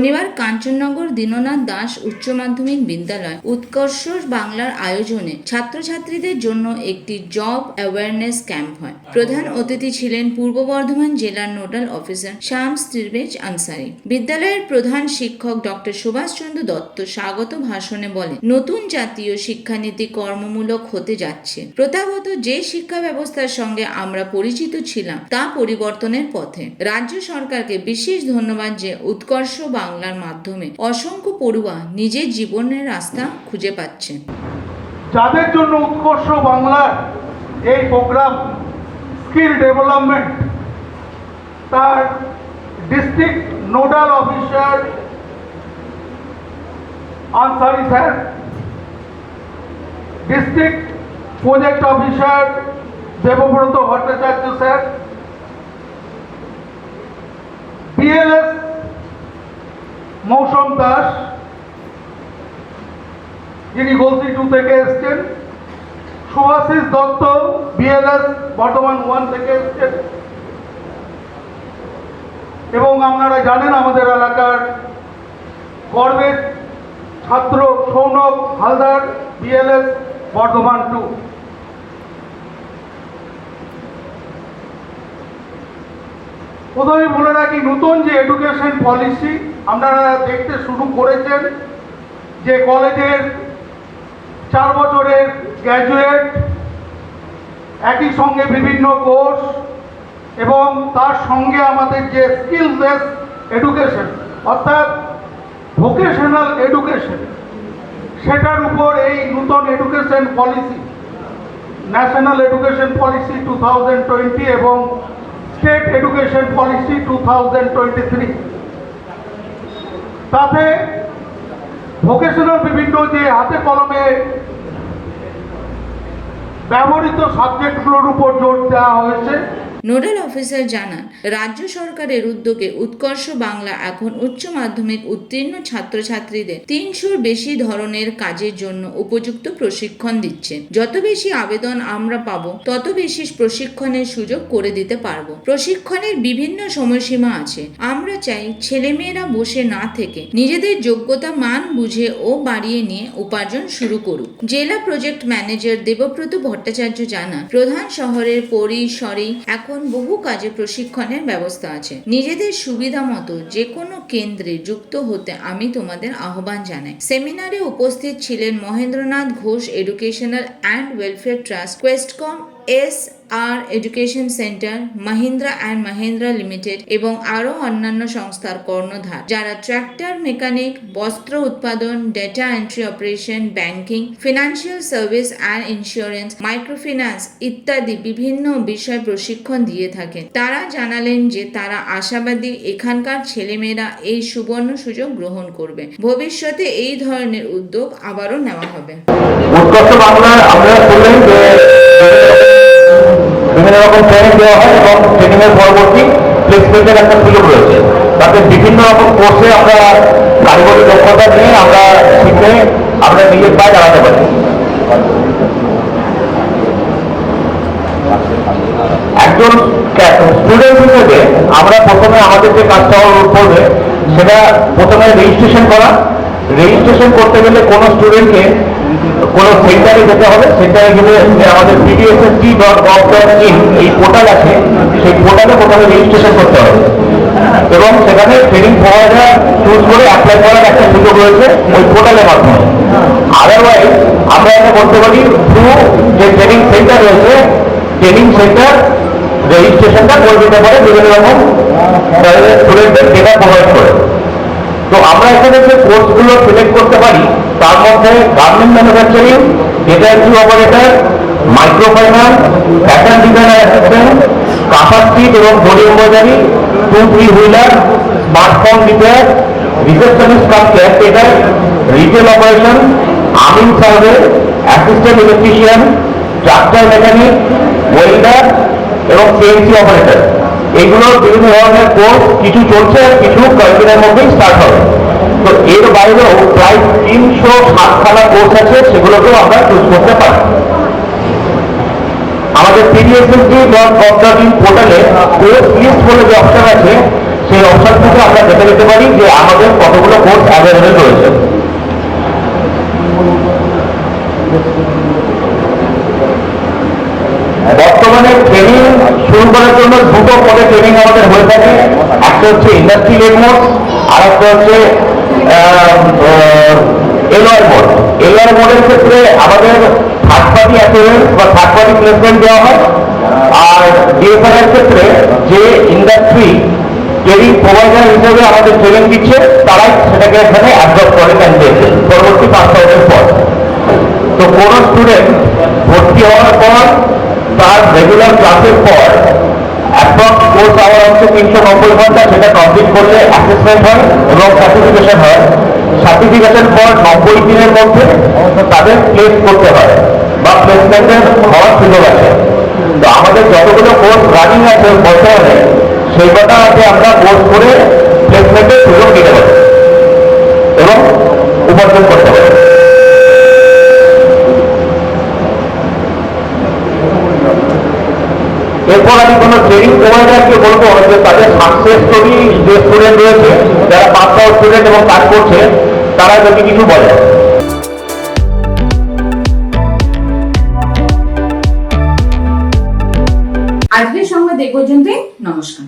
শনিবার কাঞ্চননগর দীননাথ দাস উচ্চ মাধ্যমিক বিদ্যালয় উৎকর্ষ বাংলার আয়োজনে ছাত্রছাত্রীদের জন্য একটি জব অ্যাওয়ারনেস ক্যাম্প হয়। প্রধান অতিথি ছিলেন পূর্ব বর্ধমান জেলার নোডাল অফিসার শামস তিরবেজ আনসারি। বিদ্যালয়ের প্রধান শিক্ষক ডক্টর সুভাষচন্দ্র দত্ত স্বাগত ভাষণে বলেন, নতুন জাতীয় শিক্ষানীতি কর্মমূলক হতে যাচ্ছে। প্রথাগত যে শিক্ষা ব্যবস্থার সঙ্গে আমরা পরিচিত ছিলাম তা পরিবর্তনের পথে। রাজ্য সরকারকে বিশেষ ধন্যবাদ যে উৎকর্ষ বাংলার মাধ্যমে অসংখ্য পড়ুয়া নিজের জীবনের রাস্তা খুঁজে পাচ্ছে। যাদের জন্য উৎকর্ষ বাংলার এই প্রোগ্রাম, স্কিল ডেভেলপমেন্ট, তার district nodal officer Ansari sir, district project officer Debabrata Bhattacharya sir, BLS Mousumi Das, যিনি গলসি টু থেকে এসছেন। সুভাষিস দত্ত বিএলএস বর্ধমান ওয়ান থেকে এসছেন। এবং আপনারা জানেন আমাদের এলাকার গর্বের ছাত্র সৌনক হালদার বিএলএস বর্ধমান টু প্রথমে বলে রাখি, নতুন যে এডুকেশন পলিসি আপনারা দেখতে শুরু করেছেন, যে কলেজের চার বছরের গ্র্যাজুয়েট একই সঙ্গে বিভিন্ন কোর্স এবং তার সঙ্গে আমাদের যে স্কিল বেস এডুকেশন অর্থাৎ ভোকেশনাল এডুকেশন সেটার উপর এই নূতন education policy national education policy two এবং স্টেট এডুকেশন পলিসি টু তাতে ভোকেশনাল বিভিন্ন যে হাতে কলমে ব্যবহৃত সাবজেক্টগুলোর উপর জোর দেওয়া হয়েছে। নোডাল অফিসার জানান, রাজ্য সরকারের উদ্যোগে উৎকর্ষ বাংলা এখন উচ্চ মাধ্যমিক উত্তীর্ণ ছাত্রছাত্রীদের তিনশোর বেশি ধরনের কাজের জন্য উপযুক্ত প্রশিক্ষণ দিচ্ছে। যত বেশি আবেদন আমরা পাবো, তত বেশি প্রশিক্ষণের সুযোগ করে দিতে পারব। প্রশিক্ষণের বিভিন্ন সময়সীমা আছে। আমরা চাই ছেলেমেয়েরা বসে না থেকে নিজেদের যোগ্যতা মান বুঝে ও বাড়িয়ে নিয়ে উপার্জন শুরু করুক। জেলা প্রজেক্ট ম্যানেজার দেবব্রত ভট্টাচার্য জানান, প্রধান শহরের পরিসরেই এখন বহু কাজে প্রশিক্ষণের ব্যবস্থা আছে। নিজেদের সুবিধা মতো যে কোনো কেন্দ্রে যুক্ত হতে আমি তোমাদের আহ্বান জানাই। সেমিনারে উপস্থিত ছিলেন Mahendranath Ghosh educational and welfare trust, কোয়েস্টকম S R education centre, Mahindra and Mahindra limited এবং আরও অন্যান্য সংস্থার কর্ণধার, যারা ট্র্যাক্টর, মেকানিক, বস্ত্র উৎপাদন data entry operation banking financial service and insurance microfinance ইত্যাদি বিভিন্ন বিষয় প্রশিক্ষণ দিয়ে থাকেন। তারা জানালেন যে তারা আশাবাদী এখানকার ছেলেমেয়েরা এই সুবর্ণ সুযোগ গ্রহণ করবে। ভবিষ্যতে এই ধরনের উদ্যোগ আবারও নেওয়া হবে। আমরা বিভিন্ন রকম ট্রেনিং দেওয়া হয় এবং ট্রেনিং এর পরবর্তী প্লেসমেন্টের একটা সুযোগ রয়েছে। তাতে বিভিন্ন রকম কোর্সে আমরা কারিগরি দক্ষতা নিয়ে আমরা শিখে আমরা নিজের পায়ে দাঁড়াতে পারি। একজন স্টুডেন্ট হিসেবে আমরা প্রথমে আমাদের যে কাজটা করবে, সেটা প্রথমে রেজিস্ট্রেশন করা। রেজিস্ট্রেশন করতে গেলে কোনো স্টুডেন্টকে কোনো সেন্টারে যেতে হবে, সেন্টারে গেলে আমাদের PDSST dot gov dot in এই পোর্টাল আছে, সেই পোর্টালে প্রথমে রেজিস্ট্রেশন করতে হবে। এবং সেখানে ট্রেনিং প্রোভাইডার চুজ করে অ্যাপ্লাই করার একটা সুযোগ রয়েছে ওই পোর্টালের মাধ্যমে। আদারওয়াইজ আমরা এটা করতে পারি থ্রু যে ট্রেনিং সেন্টার রয়েছে ট্রেনিং সেন্টার রেজিস্ট্রেশনটা করে দিতে পারে বিভিন্ন রকম স্টুডেন্টদের ডেটা প্রোভাইড করে। তো আমরা এখানে যে কোর্সগুলো সিলেক্ট করতে পারি তার মধ্যে garment manufacturing data entry operator micro finance pattern designer assistant kantha stitch এবং body embroidery two three wheeler smartphone repair receptionist cum caretaker retail operation আমিন survey assistant electrician tractor mechanic welder এবং CNC operator এগুলো বিভিন্ন ধরনের course কিছু চলছে আর কিছু কয়েকদিনের মধ্যেই স্টার্ট হবে। তো এর বাইরেও প্রায় তিনশো সাতখানা কোর্স আছে, সেগুলোকেও আমরা চুজ করতে পারি। আমাদের পিডিএসএসডি ডট গভ ইন পোর্টালে কোর্স বলে যে অপশন আছে, সেই অপশন থেকে আমরা দেখে নিতে পারি যে আমাদের কতগুলো কোর্স অ্যাভেলেবেল রয়েছে। বর্তমানে ট্রেনিং শুরু করার জন্য দুটো পদে ট্রেনিং আমাদের হয়ে থাকে। একটা হচ্ছে ইন্ডাস্ট্রি লেড মোড আর একটা হচ্ছে এলআর মোড। এলআর মোডের ক্ষেত্রে আমাদের থার্ড পার্টি বা থার্ড পার্টি প্লেসমেন্ট দেওয়া হয়। আর ডিএফআর এর ক্ষেত্রে যে ইন্ডাস্ট্রি ট্রেনিং প্রোভাইডার হিসেবে আমাদের ট্রেনিং দিচ্ছে, তারাই সেটাকে এখানে অ্যাবজর্ব করে ক্যান্ডিডেটকে পরবর্তী পাঁচ বছরের পর। তো কোনো স্টুডেন্ট ভর্তি হওয়ার পর, তার রেগুলার ক্লাসের পর অ্যাপ্রক্স কোর্স আওয়ার হচ্ছে তিনশো নব্বই ঘণ্টা, সেটা কমপ্লিট করলে অ্যাসেসমেন্ট হয় এবং সার্টিফিকেশন হয়। সার্টিফিকেশন পর নব্বই দিনের মধ্যে তাদের প্লেস করতে হয় বা প্লেসমেন্টের হওয়ার সুযোগ আছে। তো আমাদের যতগুলো কোর্স রানিং আছে বর্তমানে সেই কটা আছে আমরা কোর্স করে প্লেসমেন্টের সুযোগ দিতে পারি এবং উপার্জন করতে পারি এরপর আমি কোনো ট্রেনিং প্রোভাইডারকে বলব যে তাদের সাকসেস স্টোরি যে স্টুডেন্ট রয়েছে, যারা পাস আউট স্টুডেন্ট এবং কাজ করছে, তারা যদি কিছু বলে। আজকের সঙ্গে এ পর্যন্তই নমস্কার।